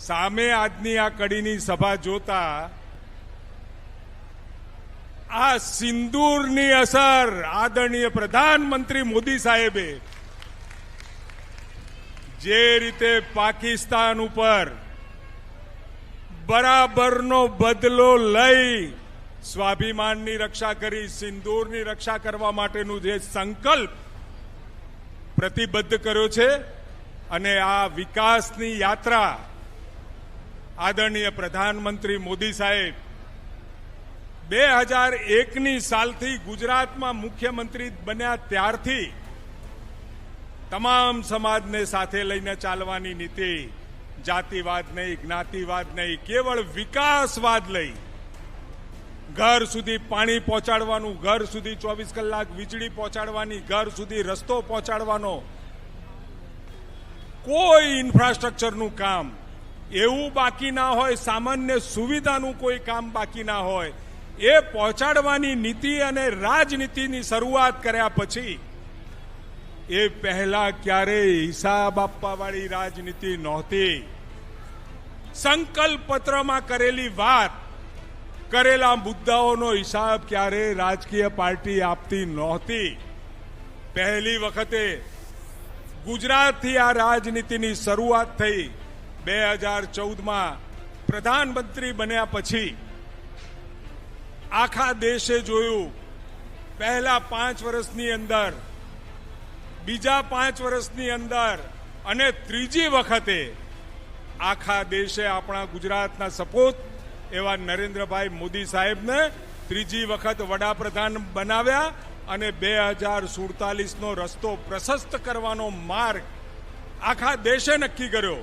સામે આજની આ કડીની સભા જોતા આ સિંદૂરની અસર આદરણીય પ્રધાનમંત્રી મોદી સાહેબે જે રીતે પાકિસ્તાન ઉપર બરાબરનો બદલો લઈ સ્વાભિમાનની રક્ષા કરી, સિંદૂરની રક્ષા કરવા માટેનું જે સંકલ્પ પ્રતિબદ્ધ કર્યો છે અને આ વિકાસની યાત્રા આદરણીય પ્રધાનમંત્રી મોદી સાહેબ, બે હજાર એકની સાલથી ગુજરાતમાં મુખ્યમંત્રી બન્યા ત્યારથી તમામ સમાજને સાથે લઈને ચાલવાની નીતિ જાતિવાદ નહીં જ્ઞાતિવાદ નહીં કેવળ વિકાસવાદ લઈ ઘર સુધી પાણી પહોંચાડવાનું, ઘર સુધી ચોવીસ કલાક વીજળી પહોંચાડવાની, ઘર સુધી રસ્તો પહોંચાડવાનો, કોઈ ઇન્ફ્રાસ્ટ્રક્ચરનું કામ એવું બાકી ના હોય, સામાન્ય સુવિધાનું કોઈ કામ બાકી ના હોય. એ પહોંચાડવાની નીતિ અને રાજનીતિની શરૂઆત કર્યા પછી એ પહેલા ક્યારેય હિસાબ આપવાવાળી રાજનીતિ નહોતી. સંકલ્પ પત્રમાં કરેલી વાત, કરેલા મુદ્દાઓનો હિસાબ ક્યારેય રાજકીય પાર્ટી આપતી નહોતી. પહેલી વખતે ગુજરાતથી આ રાજનીતિની શરૂઆત થઈ. બે હજાર ચૌદમાં પ્રધાનમંત્રી બન્યા પછી આખા દેશે જોયું, પહેલા પાંચ વર્ષની અંદર, બીજા પાંચ વર્ષની અંદર અને ત્રીજી વખતે આખા દેશે આપણા ગુજરાતના સપોત એવા નરેન્દ્રભાઈ મોદી સાહેબને ત્રીજી વખત વડાપ્રધાન બનાવ્યા અને બે હજાર સુડતાલીસનો રસ્તો પ્રશસ્ત કરવાનો માર્ગ આખા દેશે નક્કી કર્યો.